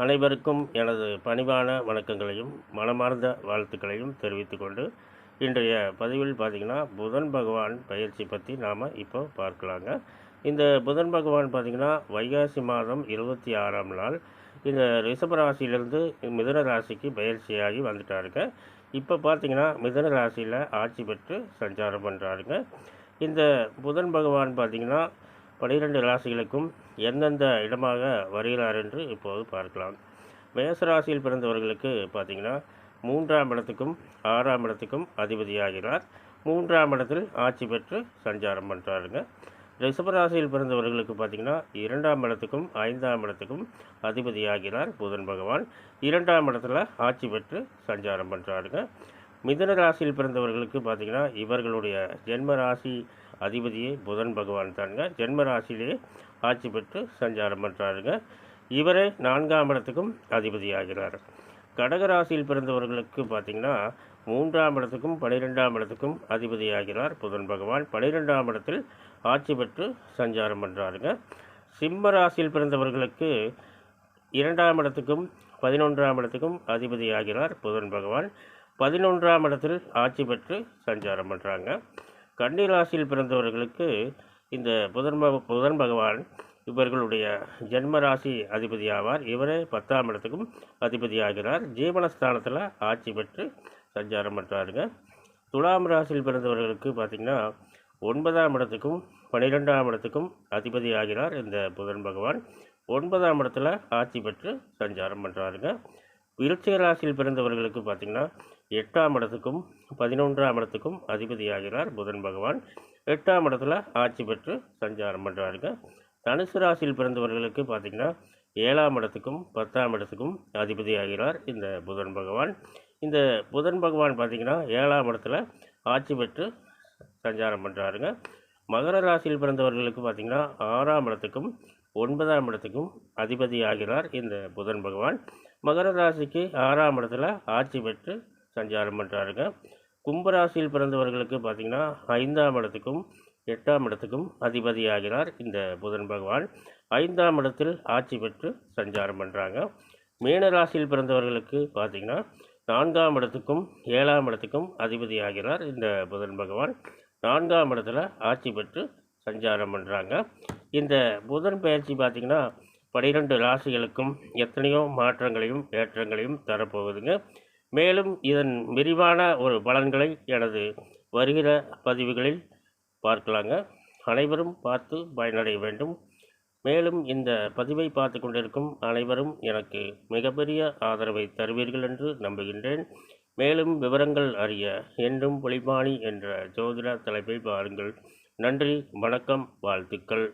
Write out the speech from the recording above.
அனைவருக்கும் எனது பணிவான வணக்கங்களையும் மனமார்ந்த வாழ்த்துக்களையும் தெரிவித்துக்கொண்டு இன்றைய பதிவில் பார்த்திங்கன்னா புதன் பகவான் பயிற்சி பற்றி நாம் இப்போ பார்க்கலாங்க. இந்த புதன் பகவான் பார்த்திங்கன்னா வைகாசி மாதம் இருபத்தி ஆறாம் நாள். இந்த ரிஷப ராசியிலேருந்து மிதன ராசிக்கு பயிற்சியாகி வந்துட்டாருங்க. இப்போ பார்த்திங்கன்னா மிதன ராசியில் ஆட்சி பெற்று சஞ்சாரம் பண்ணுறாருங்க இந்த புதன் பகவான் பார்த்திங்கன்னா பனிரெண்டு ராசிகளுக்கும் எந்தெந்த இடமாக வருகிறார் என்று இப்போது பார்க்கலாம். மேசராசியில் பிறந்தவர்களுக்கு பார்த்திங்கன்னா மூன்றாம் இடத்துக்கும் ஆறாம் இடத்துக்கும் அதிபதியாகிறார். மூன்றாம் இடத்தில் ஆட்சி பெற்று சஞ்சாரம் பண்ணுறாருங்க ரிஷபராசியில் பிறந்தவர்களுக்கு பார்த்திங்கன்னா இரண்டாம் இடத்துக்கும் ஐந்தாம் இடத்துக்கும் அதிபதியாகிறார் புதன் பகவான். இரண்டாம் இடத்துல ஆட்சி பெற்று சஞ்சாரம் பண்ணுறாருங்க மிதன ராசியில் பிறந்தவர்களுக்கு பார்த்திங்கன்னா இவர்களுடைய ஜென்ம ராசி அதிபதியே புதன் பகவான் தானுங்க ஜென்ம ராசியிலே ஆட்சி பெற்று சஞ்சாரம் பண்ணுறாருங்க இவரே நான்காம் இடத்துக்கும் அதிபதியாகிறார். கடக ராசியில் பிறந்தவர்களுக்கு பார்த்திங்கன்னா மூன்றாம் இடத்துக்கும் பனிரெண்டாம் இடத்துக்கும் அதிபதியாகிறார் புதன் பகவான். பனிரெண்டாம் இடத்தில் ஆட்சி பெற்று சஞ்சாரம் பண்ணுறாருங்க சிம்ம ராசியில் பிறந்தவர்களுக்கு இரண்டாம் இடத்துக்கும் பதினொன்றாம் இடத்துக்கும் அதிபதியாகிறார் புதன் பகவான். பதினொன்றாம் இடத்தில் ஆட்சி பெற்று சஞ்சாரம் பண்ணுறாங்க கன்னிராசியில் பிறந்தவர்களுக்கு இந்த புதன் பக- புதன் பகவான் இவர்களுடைய ஜென்ம ராசி அதிபதி ஆவார் இவரே பத்தாம் இடத்துக்கும் அதிபதியாகிறார். ஜீவனஸ்தானத்தில் ஆட்சி பெற்று சஞ்சாரம் பண்ணுறாருங்க துலாம் ராசியில் பிறந்தவர்களுக்கு பார்த்திங்கன்னா ஒன்பதாம் இடத்துக்கும் பன்னிரெண்டாம் இடத்துக்கும் அதிபதி ஆகிறார் இந்த புதன் பகவான். ஒன்பதாம் இடத்துல ஆட்சி பெற்று சஞ்சாரம் பண்ணுறாருங்க விருச்சிக ராசியில் பிறந்தவர்களுக்கு பார்த்திங்கன்னா எட்டாம் இடத்துக்கும் பதினொன்றாம் இடத்துக்கும் அதிபதியாகிறார் புதன் பகவான். எட்டாம் இடத்துல ஆட்சி பெற்று சஞ்சாரம் பண்ணுறாருங்க தனுசு ராசியில் பிறந்தவர்களுக்கு பார்த்திங்கன்னா ஏழாம் இடத்துக்கும் பத்தாம் இடத்துக்கும் அதிபதியாகிறார் இந்த புதன் பகவான். இந்த புதன் பகவான் பார்த்திங்கன்னா ஏழாம் இடத்துல ஆட்சி பெற்று சஞ்சாரம் பண்ணுறாருங்க மகர ராசியில் பிறந்தவர்களுக்கு பார்த்திங்கன்னா ஆறாம் இடத்துக்கும் ஒன்பதாம் இடத்துக்கும் அதிபதி ஆகிறார் இந்த புதன் பகவான். மகர ராசிக்கு ஆறாம் இடத்துல ஆட்சி பெற்று சஞ்சாரம் பண்ணுறாருங்க கும்பராசியில் பிறந்தவர்களுக்கு பார்த்திங்கன்னா ஐந்தாம் இடத்துக்கும் எட்டாம் இடத்துக்கும் அதிபதியாகிறார் இந்த புதன் பகவான். ஐந்தாம் இடத்தில் ஆட்சி பெற்று சஞ்சாரம் பண்ணுறாங்க மீனராசியில் பிறந்தவர்களுக்கு பார்த்திங்கன்னா நான்காம் இடத்துக்கும் ஏழாம் இடத்துக்கும் அதிபதியாகிறார் இந்த புதன் பகவான். நான்காம் இடத்துல ஆட்சி பெற்று சஞ்சாரம் பண்ணுறாங்க இந்த புதன் பயிற்சி பார்த்திங்கன்னா பனிரெண்டு ராசிகளுக்கும் எத்தனையோ மாற்றங்களையும் ஏற்றங்களையும் தரப்போகுதுங்க மேலும் இதன் விரிவான ஒரு பலன்களை எனது வருகிற பதிவுகளில் பார்க்கலாங்க. அனைவரும் பார்த்து பயனடைய வேண்டும். மேலும் இந்த பதிவை பார்த்து கொண்டிருக்கும் அனைவரும் எனக்கு மிகப்பெரிய ஆதரவை தருவீர்கள் என்று நம்புகின்றேன். மேலும் விவரங்கள் அறிய என்றும் பொலிபாணி என்ற ஜோதிட தலைப்பை பாருங்கள். நன்றி வணக்கம் வாழ்த்துக்கள்.